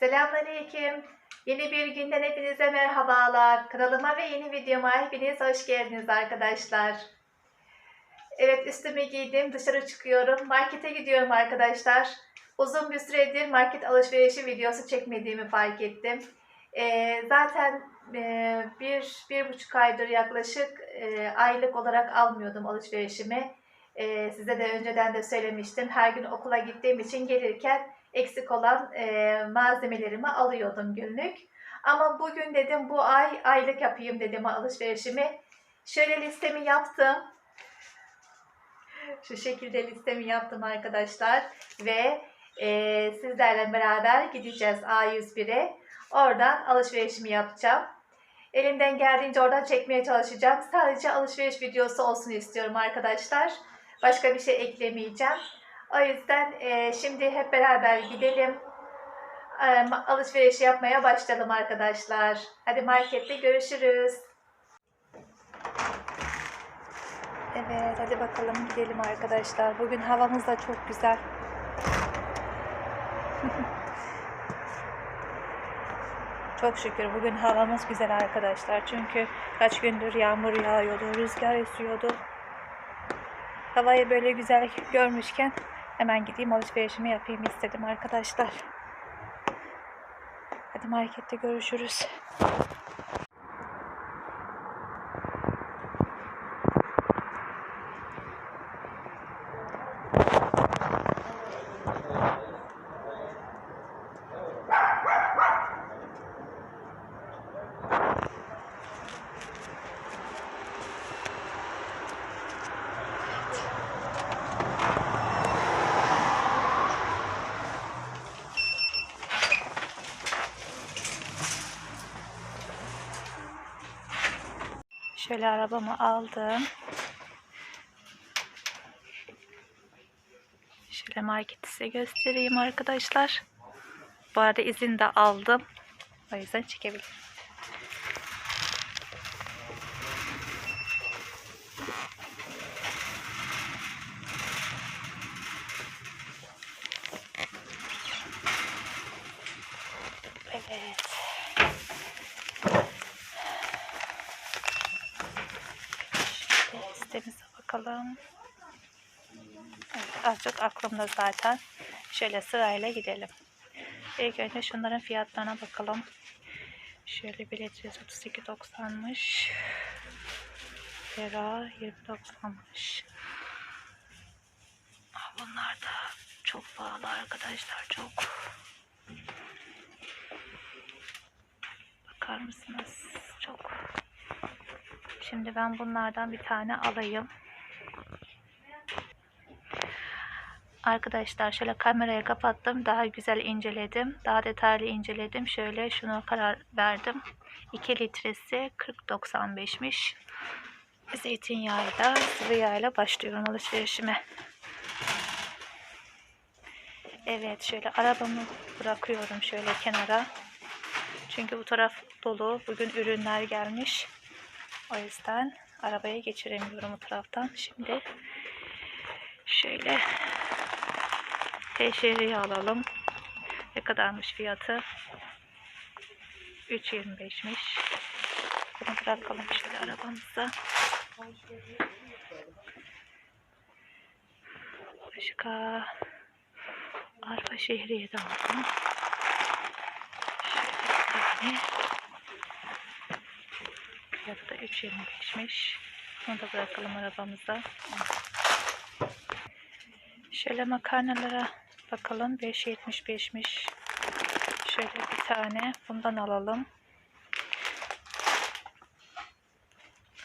Selamünaleyküm. Yeni bir günden hepinize merhabalar. Kanalıma ve yeni videoma hepiniz hoş geldiniz arkadaşlar. Evet üstümü giydim, dışarı çıkıyorum. Markete gidiyorum arkadaşlar. Uzun bir süredir market alışverişi videosu çekmediğimi fark ettim. Ee, zaten e, bir, bir buçuk aydır yaklaşık e, aylık olarak almıyordum alışverişimi. E, size de önceden de söylemiştim. Her gün okula gittiğim için gelirken eksik olan e, malzemelerimi alıyordum günlük. Ama bugün dedim bu ay aylık yapayım dedim alışverişimi. Şöyle listemi yaptım. Şu şekilde listemi yaptım arkadaşlar. Ve e, sizlerle beraber gideceğiz A101'e. Oradan alışverişimi yapacağım. Elimden geldiğince oradan çekmeye çalışacağım. Sadece alışveriş videosu olsun istiyorum arkadaşlar. Başka bir şey eklemeyeceğim. O yüzden e, şimdi hep beraber gidelim. E, alışveriş yapmaya başlayalım arkadaşlar. Hadi markette görüşürüz. Evet hadi bakalım gidelim arkadaşlar. Bugün havamız da çok güzel. Çok şükür bugün havamız güzel arkadaşlar. Çünkü kaç gündür yağmur yağıyordu, rüzgar esiyordu. Havayı böyle güzel görmüşken hemen gideyim alışverişimi yapayım istedim arkadaşlar. Hadi markette görüşürüz. Şöyle arabamı aldım. Şöyle marketi size göstereyim arkadaşlar. Bu arada izin de aldım. O yüzden çekebilirim. Evet. Şöyle listemize bakalım. Evet, az çok aklımda zaten. Şöyle sırayla gidelim. İlk önce şunların fiyatlarına bakalım. Şöyle litresi 32.90'mış. Lira 20.90'mış. Aa, Bunlar da çok pahalı arkadaşlar. Çok. Bakar mısınız? Çok. Şimdi ben bunlardan bir tane alayım. Arkadaşlar şöyle kamerayı kapattım. Daha güzel inceledim. Daha detaylı inceledim. Şöyle şuna karar verdim. 2 litresi 40.95'miş. Zeytinyağıyla, sıvı yağıyla başlıyorum alışverişime. Evet şöyle arabamı bırakıyorum şöyle kenara. Çünkü bu taraf dolu. Bugün ürünler gelmiş. O yüzden arabaya geçiremiyorum o taraftan. Şimdi şöyle teşhiri alalım. Ne kadarmış fiyatı? 3.25'miş. Bunu bırakalım şöyle arabamıza. Başka Arpa şehriye de aldım. Şöyle. Fiyatı da 3.25'miş. Bunu da bırakalım arabamıza. Şöyle makarnalara bakalım. 5.75'miş. Şöyle bir tane bundan alalım.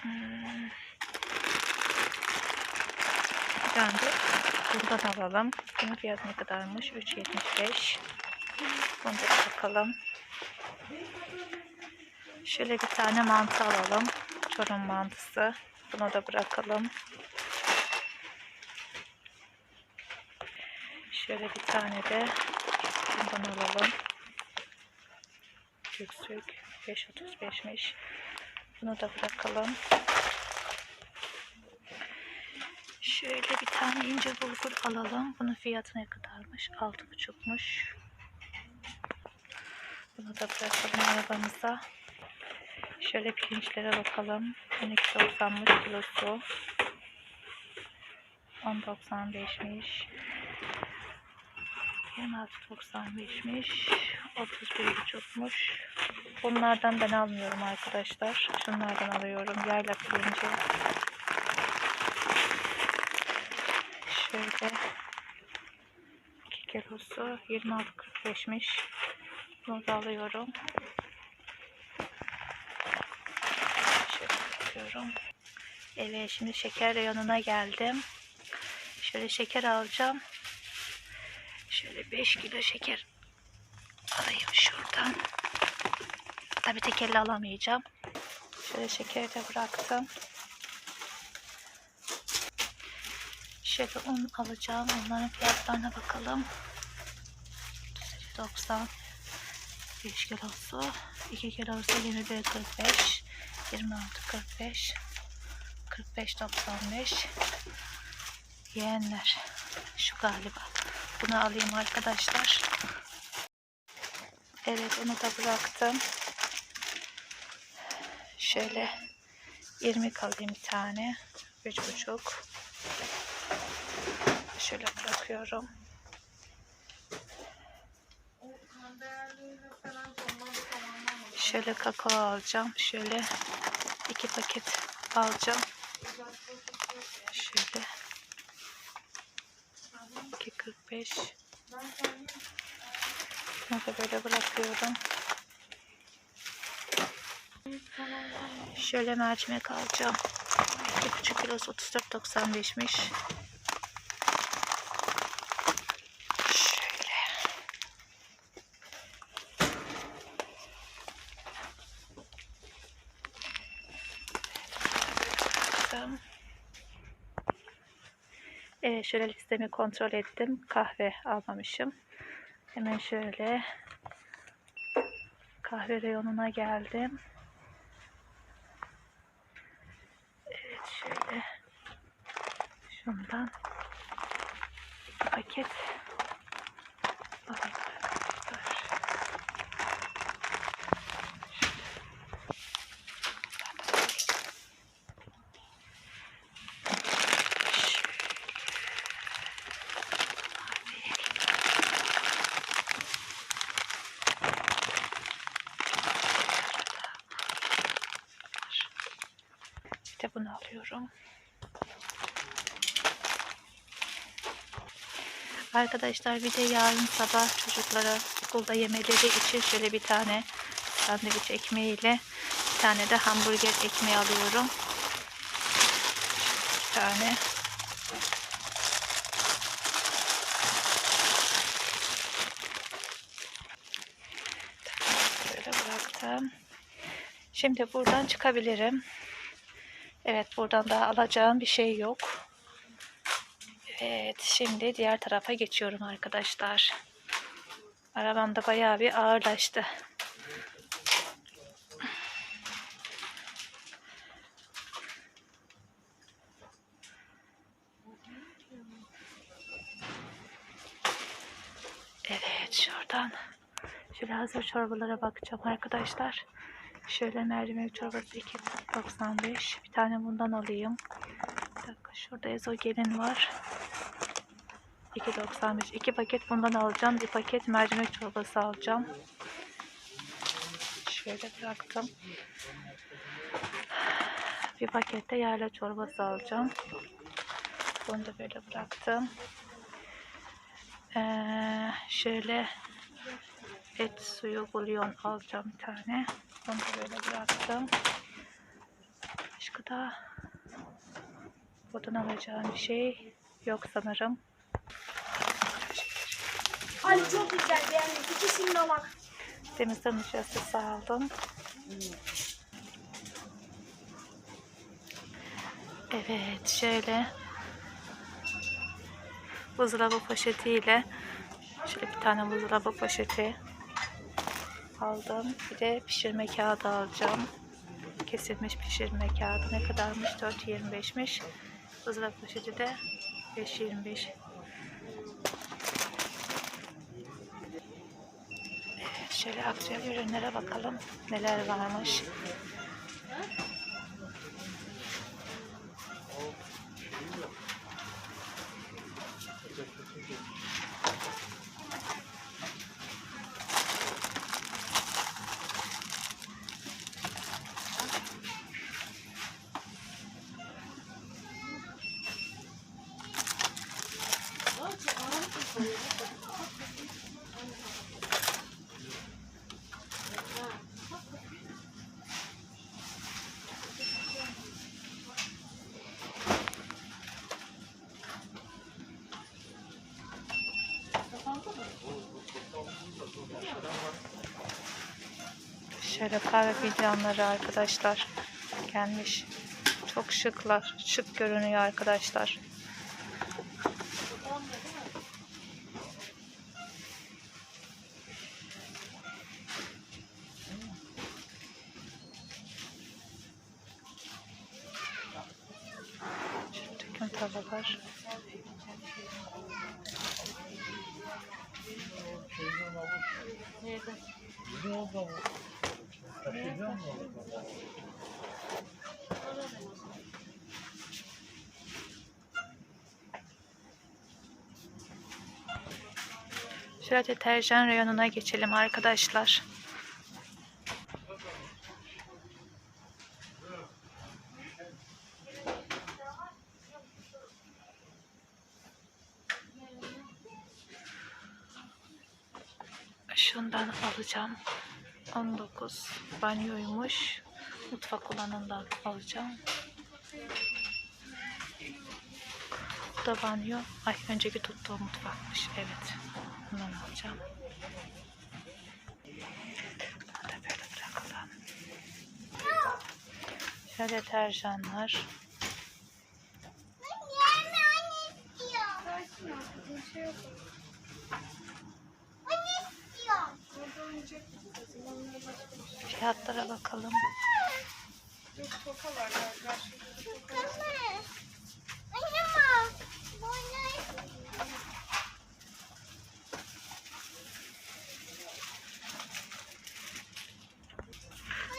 Hmm. Bundan alalım. Bunun fiyatı ne kadarmış? 3.75. Bunu da bakalım. Şöyle bir tane mantı alalım. Çorum mantısı. Bunu da bırakalım. Şöyle bir tane de bundan alalım. Yüksük 5.35'miş. Bunu da bırakalım. Şöyle bir tane ince bulgur alalım. Bunun fiyatı ne kadarmış? 6.5'muş. Bunu da bırakalım arabamıza. Şöyle pirinçlere bakalım. 12.90'lık kilosu. 10.95'miş. 26.95'miş. 31.5'muş. Bunlardan ben almıyorum arkadaşlar. Şunlardan alıyorum. Yayla pirinci. Şöyle 2 kilosu 26.45'miş. Bunu da alıyorum. Şöyle bakıyorum. Evet şimdi şeker reyonuna geldim. Şöyle şeker alacağım. Şöyle 5 kilo şeker alayım şuradan. Tabii tek elle alamayacağım. Şöyle şekeri de bıraktım. Şöyle un alacağım. Onların fiyatlarına bakalım. 90 5 kilosu 2 kilosu 21.45 26.45 45.95 Yeğenler şu galiba bunu alayım arkadaşlar. Evet onu da bıraktım. Şöyle 20 alayım bir tane. 3,5 şöyle bırakıyorum. Şöyle kakao alacağım. Şöyle iki paket alacağım. Şöyle 2.45 Bunu da böyle bırakıyorum. Şöyle mercimek alacağım. 2,5 kilosu 34.95'miş. Şöyle listemi kontrol ettim. Kahve almamışım. Hemen şöyle kahve reyonuna geldim. Evet şöyle şundan paket bunu alıyorum. Arkadaşlar bir de yarın sabah çocuklara okulda yemeleri için şöyle bir tane sandviç ekmeğiyle bir tane de hamburger ekmeği alıyorum. Bir tane. Böyle bıraktım. Şimdi buradan çıkabilirim. Evet buradan daha alacağım bir şey yok. Evet şimdi diğer tarafa geçiyorum arkadaşlar. Arabam da bayağı bir ağırlaştı. Evet şuradan şöyle hazır çorbalara bakacağım arkadaşlar. Şöyle mercimek çorbası 2.95. Bir tane bundan alayım. Bir dakika şurada ezogelin var. 2.95. İki paket bundan alacağım. Bir paket mercimek çorbası alacağım. Şöyle bıraktım. Bir pakette yayla çorbası alacağım. Bunu da böyle bıraktım. Ee, şöyle et suyu bulyon alacağım bir tane. Onu da böyle bıraktım. Başka da buradan alacağım bir şey yok sanırım. Ali çok güzel beğendim. İkisini de bak. Temizleme nişastası aldım. Evet şöyle buzdolabı poşetiyle şöyle bir tane buzdolabı poşeti aldım. Bir de pişirme kağıdı alacağım. Kesilmiş pişirme kağıdı ne kadarmış? 4.25'miş. Buzdolabı poşeti de 5.25. Evet Şöyle aktüel ürünlere bakalım. Neler varmış. Şöyle kahve fincanları arkadaşlar gelmiş. Çok şıklar. Şık görünüyor arkadaşlar. Şöyle deterjan reyonuna geçelim arkadaşlar. Şundan alacağım. 19 banyoymuş. Mutfak olanından alacağım. Bu da banyo. Ay önceki tuttuğum mutfakmış. Evet. Bundan alacağım. Bunu da böyle bırakalım. Şöyle deterjanlar. Fiyatlara bakalım.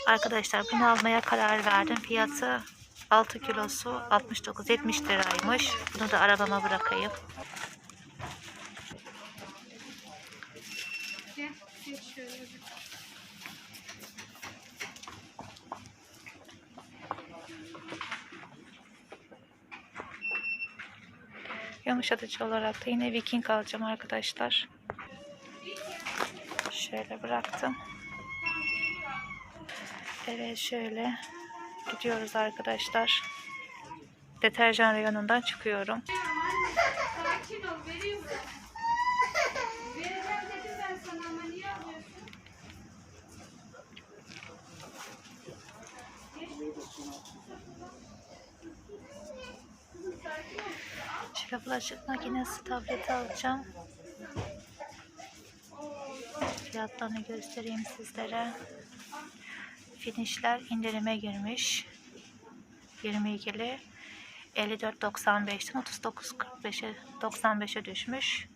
Arkadaşlar bunu almaya karar verdim. Fiyatı 6 kilosu 69-70 liraymış. Bunu da arabama bırakayım. Yumuşatıcı olarak da yine Viking alacağım arkadaşlar. Şöyle bıraktım. Evet şöyle gidiyoruz arkadaşlar. Deterjan reyonundan çıkıyorum. Şöyle bulaşık makinesi tableti alacağım. Fiyatlarını göstereyim sizlere. Finişler indirime girmiş. 22'li 54.95'ten 39.45'e 95'e düşmüş.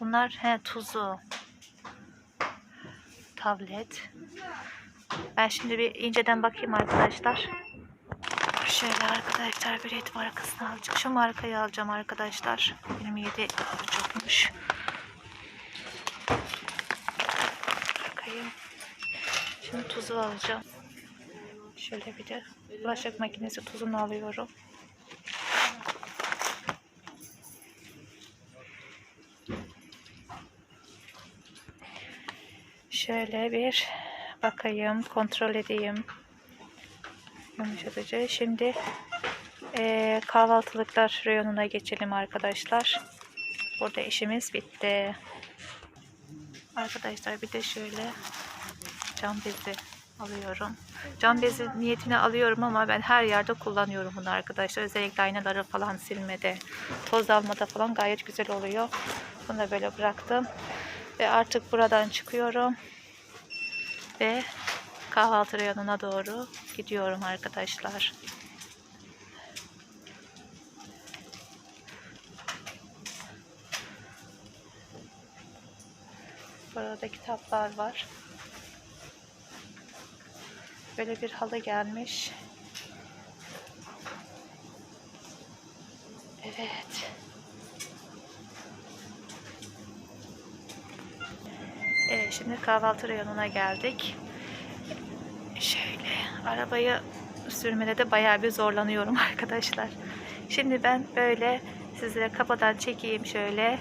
Bunlar he tuzu. Tablet. Ben şimdi bir inceden bakayım arkadaşlar. Şöyle arkadaşlar bir et markasını alacağım. Şu markayı alacağım arkadaşlar. 27 çokmuş. Bakayım. Şimdi tuzu alacağım. Şöyle bir de bulaşık makinesi tuzunu alıyorum. Şöyle bir bakayım, kontrol edeyim. Yumuşatıcı. Şimdi eee, kahvaltılıklar reyonuna geçelim arkadaşlar. Burada işimiz bitti. Arkadaşlar bir de şöyle cam bezi alıyorum. Cam bezi niyetine alıyorum ama ben her yerde kullanıyorum bunu arkadaşlar. Özellikle aynaları falan silmede, toz almada falan gayet güzel oluyor. Bunu da böyle bıraktım. Ve artık buradan çıkıyorum. Ve kahvaltı reyonuna doğru gidiyorum arkadaşlar. Burada kitaplar var. Böyle bir halı gelmiş. Evet. Evet şimdi kahvaltı reyonuna geldik. Şöyle arabayı sürmede de bayağı bir zorlanıyorum arkadaşlar. Şimdi ben böyle sizlere kafadan çekeyim şöyle.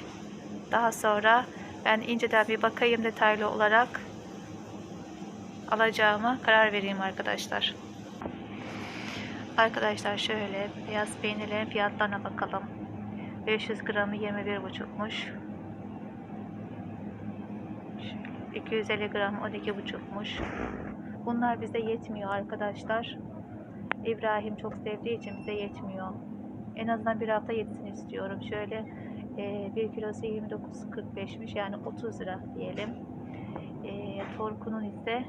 Daha sonra ben inceden bir bakayım detaylı olarak alacağıma karar vereyim arkadaşlar. Arkadaşlar şöyle beyaz peynirlerin fiyatlarına bakalım. 500 gramı 21,5'muş. 250 gram 12,5'muş. Bunlar bize yetmiyor arkadaşlar. İbrahim çok sevdiği için bize yetmiyor. En azından bir hafta yetsin istiyorum. Şöyle e, 1 kilosu 29.45'miş yani 30 lira diyelim. E, Torku'nun ise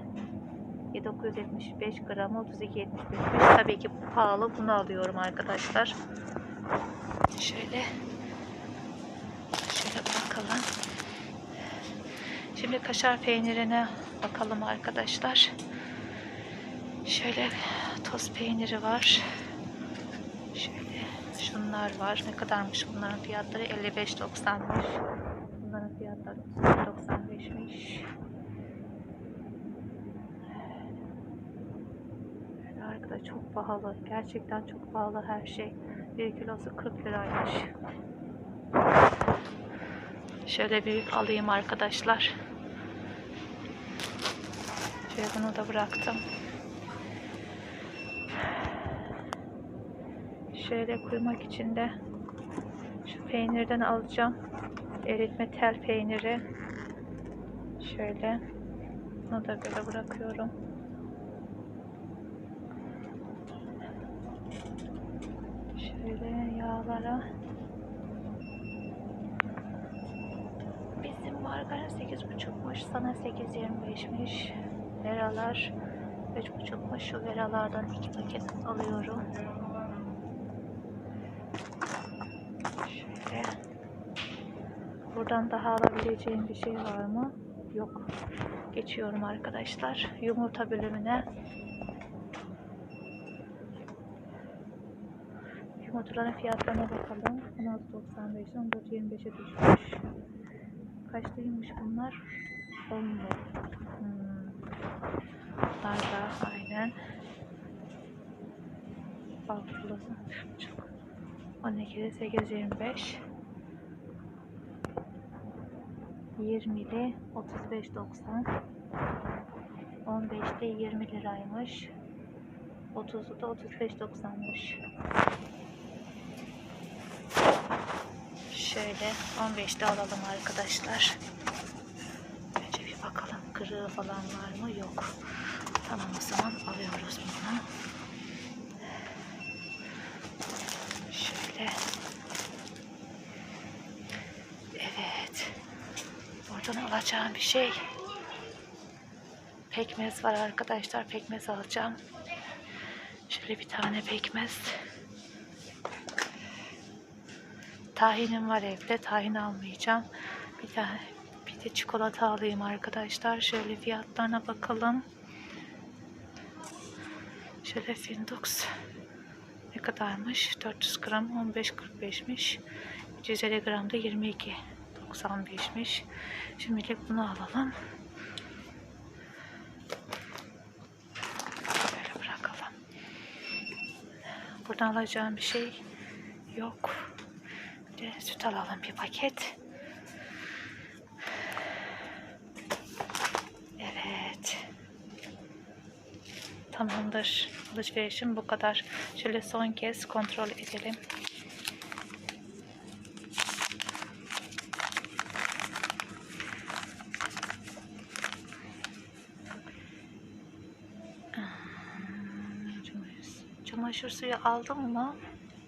975 gramı 32.75'miş. Tabii ki pahalı. Bunu alıyorum arkadaşlar. Şöyle şöyle bakalım. Şimdi kaşar peynirine bakalım arkadaşlar. Şöyle toz peyniri var. Şöyle şunlar var. Ne kadarmış bunların fiyatları? 55.90'mış. Bunların fiyatları 95'miş. Arkadaşlar çok pahalı. Gerçekten çok pahalı her şey. 1 kilosu 40 liraymış. Şöyle büyük alayım arkadaşlar. Şöyle bunu da bıraktım. Şöyle koymak için de şu peynirden alacağım. Eritme tel peyniri. Şöyle. Bunu da böyle bırakıyorum. Yağlara. Bizim margarin 8,5'muş. Sana 8,25'miş. Veralar 3,5'muş. Şu veralardan iki paket alıyorum. Şöyle. Buradan daha alabileceğim bir şey var mı? Yok. Geçiyorum arkadaşlar. Yumurta bölümüne. Yumurtaların fiyatlarına bakalım. 16.95'den 14.25'e düşmüş. Kaçlıymış bunlar? 10 mu? Hmm. Bunlar da aynen. Altılı. Çok. 12'de 8.25. 20'li 35.90. 15'te 20 liraymış. 30'u da 35.90'mış. Şöyle 15'te alalım arkadaşlar. Önce bir bakalım kırığı falan var mı? Yok. Tamam o zaman alıyoruz bunu. Şöyle. Evet. Buradan alacağım bir şey. Pekmez var arkadaşlar. Pekmez alacağım. Şöyle bir tane pekmez. Tahinim var evde. Tahin almayacağım. Bir tane bir de çikolata alayım arkadaşlar. Şöyle fiyatlarına bakalım. Şöyle Findux ne kadarmış? 400 gram 15.45'miş. 350 gram da 22.95'miş. Şimdilik bunu alalım. Böyle bırakalım. Buradan alacağım bir şey yok. Süt alalım bir paket. Evet. Tamamdır. Alışverişim bu kadar. Şöyle son kez kontrol edelim. Çamaşır suyu aldım mı?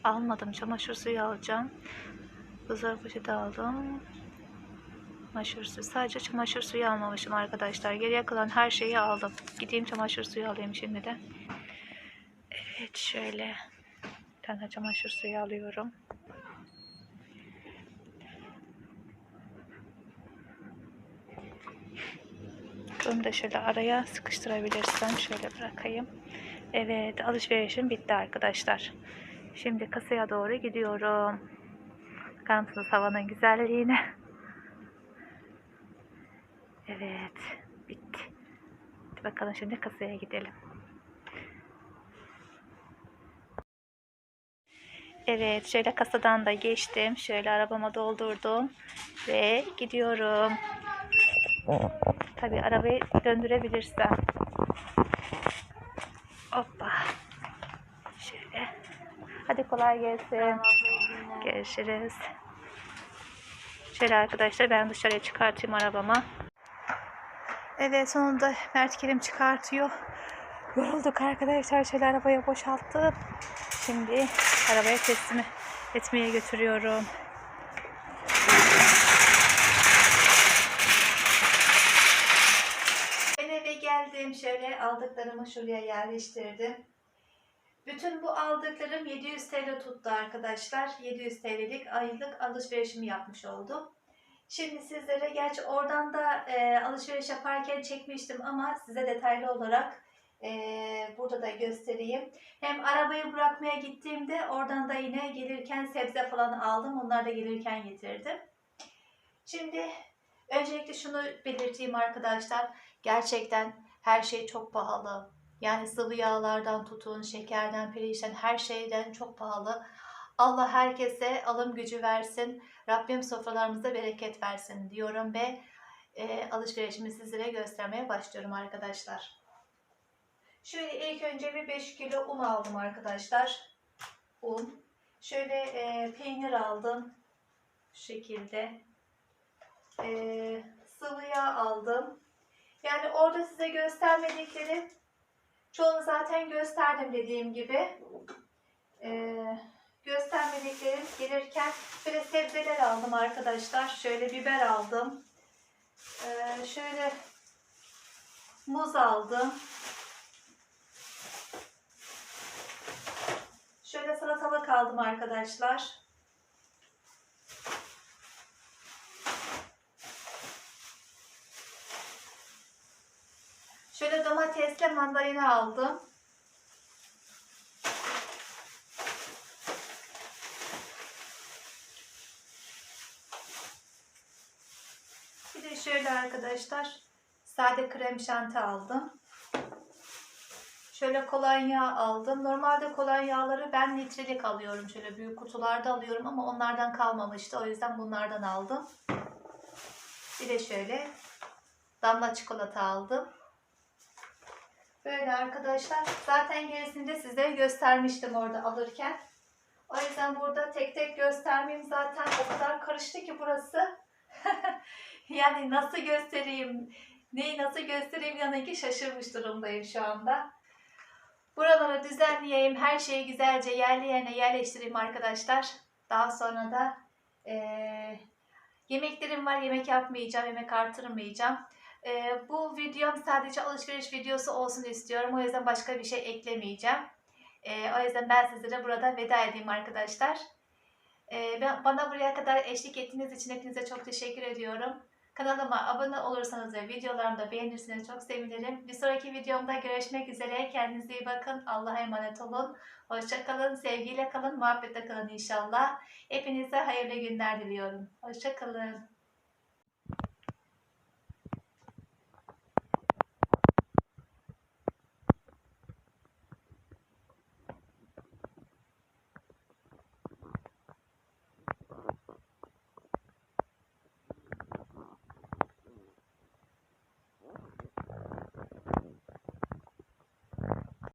Almadım. Çamaşır suyu alacağım. Buzdolabı poşeti aldım. Çamaşır suyu. Sadece çamaşır suyu almamışım arkadaşlar. Geriye kalan her şeyi aldım. Gideyim çamaşır suyu alayım şimdi de. Evet şöyle. Bir tane çamaşır suyu alıyorum. Bunu da şöyle araya sıkıştırabilirsem şöyle bırakayım. Evet alışverişim bitti arkadaşlar. Şimdi kasaya doğru gidiyorum. Bakar mısınız havanın güzelliğine? Evet bitti. Hadi bakalım şimdi kasaya gidelim. Evet şöyle kasadan da geçtim. Şöyle arabama doldurdum. Ve gidiyorum. Tabi arabayı döndürebilirsem. Hoppa. Şöyle. Hadi kolay gelsin. Görüşürüz. Şöyle arkadaşlar ben dışarıya çıkartayım arabama. Evet sonunda Mert Kerim çıkartıyor. Yorulduk arkadaşlar. Şöyle arabaya boşalttım. Şimdi arabaya teslim etmeye götürüyorum. Ben eve geldim. Şöyle aldıklarımı şuraya yerleştirdim. Bütün bu aldıklarım 700 TL tuttu arkadaşlar. 700 TL'lik aylık alışverişimi yapmış oldum. Şimdi sizlere gerçi oradan da e, alışveriş yaparken çekmiştim ama size detaylı olarak e, burada da göstereyim. Hem arabayı bırakmaya gittiğimde oradan da yine gelirken sebze falan aldım. Onları da gelirken getirdim. Şimdi öncelikle şunu belirteyim arkadaşlar. Gerçekten her şey çok pahalı. Yani sıvı yağlardan tutun, şekerden, pirinçten her şeyden çok pahalı. Allah herkese alım gücü versin. Rabbim sofralarımıza bereket versin diyorum ve e, alışverişimi sizlere göstermeye başlıyorum arkadaşlar. Şöyle ilk önce bir 5 kilo un aldım arkadaşlar. Un. Şöyle e, peynir aldım. Şu şekilde. E, sıvı yağ aldım. Yani orada size göstermedikleri çoğunu zaten gösterdim dediğim gibi. Ee, göstermediklerim gelirken böyle sebzeler aldım arkadaşlar. Şöyle biber aldım. Ee, şöyle muz aldım. Şöyle salatalık aldım arkadaşlar. Şöyle domatesle mandalina aldım. Bir de şöyle arkadaşlar sade krem şanti aldım. Şöyle kolonya aldım. Normalde kolonyaları ben litrelik alıyorum. Şöyle büyük kutularda alıyorum ama onlardan kalmamıştı. O yüzden bunlardan aldım. Bir de şöyle damla çikolata aldım. Böyle arkadaşlar. Zaten gerisini de size göstermiştim orada alırken. O yüzden burada tek tek göstermeyeyim. Zaten o kadar karıştı ki burası. yani nasıl göstereyim, neyi nasıl göstereyim yanı ki şaşırmış durumdayım şu anda. Buraları düzenleyeyim, her şeyi güzelce yerli yerine yerleştireyim arkadaşlar. Daha sonra da eee, yemeklerim var, yemek yapmayacağım, yemek artırmayacağım. Ee, bu videom sadece alışveriş videosu olsun istiyorum. O yüzden başka bir şey eklemeyeceğim. Ee, o yüzden ben sizlere burada veda edeyim arkadaşlar. Ee, ben, bana buraya kadar eşlik ettiğiniz için hepinize çok teşekkür ediyorum. Kanalıma abone olursanız ve videolarımı da beğenirseniz çok sevinirim. Bir sonraki videomda görüşmek üzere. Kendinize iyi bakın. Allah'a emanet olun. Hoşça kalın. Sevgiyle kalın. Muhabbetle kalın inşallah. Hepinize hayırlı günler diliyorum. Hoşça kalın.